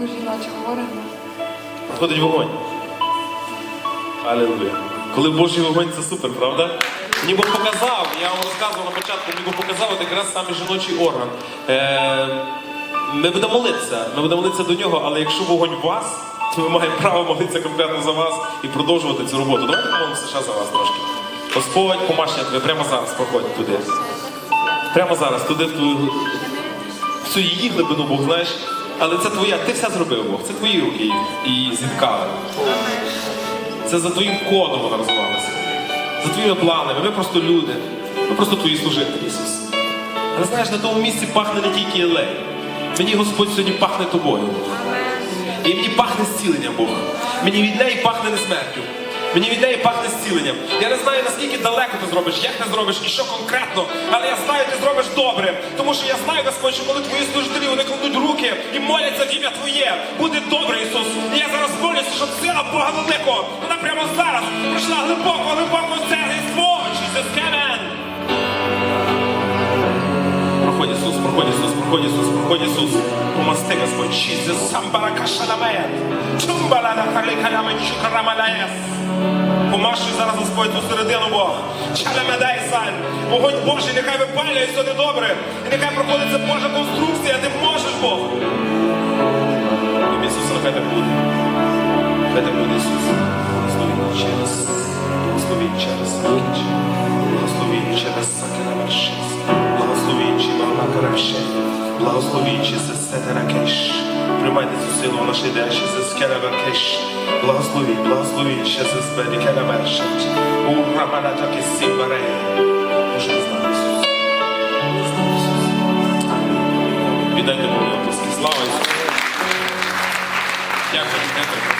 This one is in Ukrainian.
Наче говоримо. Входить вогонь. Алілуя. Коли Божий вогонь це супер, правда? Мені Бог показав, я вам розказував на початку, мені Бог показав от якраз саме жіночий орган. Е, ми будемо молитися, ми будемо молитися до нього, але якщо вогонь в вас, то ми маємо право молитися конкретно за вас і продовжувати цю роботу. Давайте помолимося ще за вас трошки. Господь, помашня тебе прямо зараз проходь туди. Прямо зараз, туди, в ту, в цю її глибину, Бог знаєш. Але це твоя, ти все зробив, Бог. Це твої руки її і зіткали. Це за твоїм кодом вона розвивалася. За твоїми планами. Ми просто люди. Ми просто твої служителі, Ісус. Але знаєш, на тому місці пахне не тільки елей. Мені Господь сьогодні пахне тобою. І мені пахне зціленням, Бог. Мені від неї пахне не смертю. Мені від неї пахне зціленням. Я не знаю, наскільки далеко ти зробиш, як ти зробиш і що конкретно, але я знаю, ти зробиш добре. Тому що я знаю, Господь, що коли твої служителі вони кладуть руки і моляться в ім'я Твоє, буде добре, Ісус. І я зараз молюся, щоб сила Бога великого, вона прямо зараз прийшла проходь Ісус, проходь Ісус. Помасти Господь, Jesus, самбарака шаламея. Чумбала на халика яменчу карамалаєс. Помашуй зараз Господь ту середину Бог. Чалемедай сан. Вогонь Божий, нехай випалює сюди добре. І нехай проходить ця Божа конструкція, ти можеш Бог. Ісуса, нехай так буде. Нехай так буде Ісус. Благословінь через, благословінь через ніч. Благословінь через сакена маршис. Благословінь чи мама карабше. Благословінь чи сесете ракеш. Приймайте цю силу в нашій деші, це скелеберкеш. Благословінь, благословінь, ще це збеді келебершать. У рамана таки сімбаре. Може, не знаю,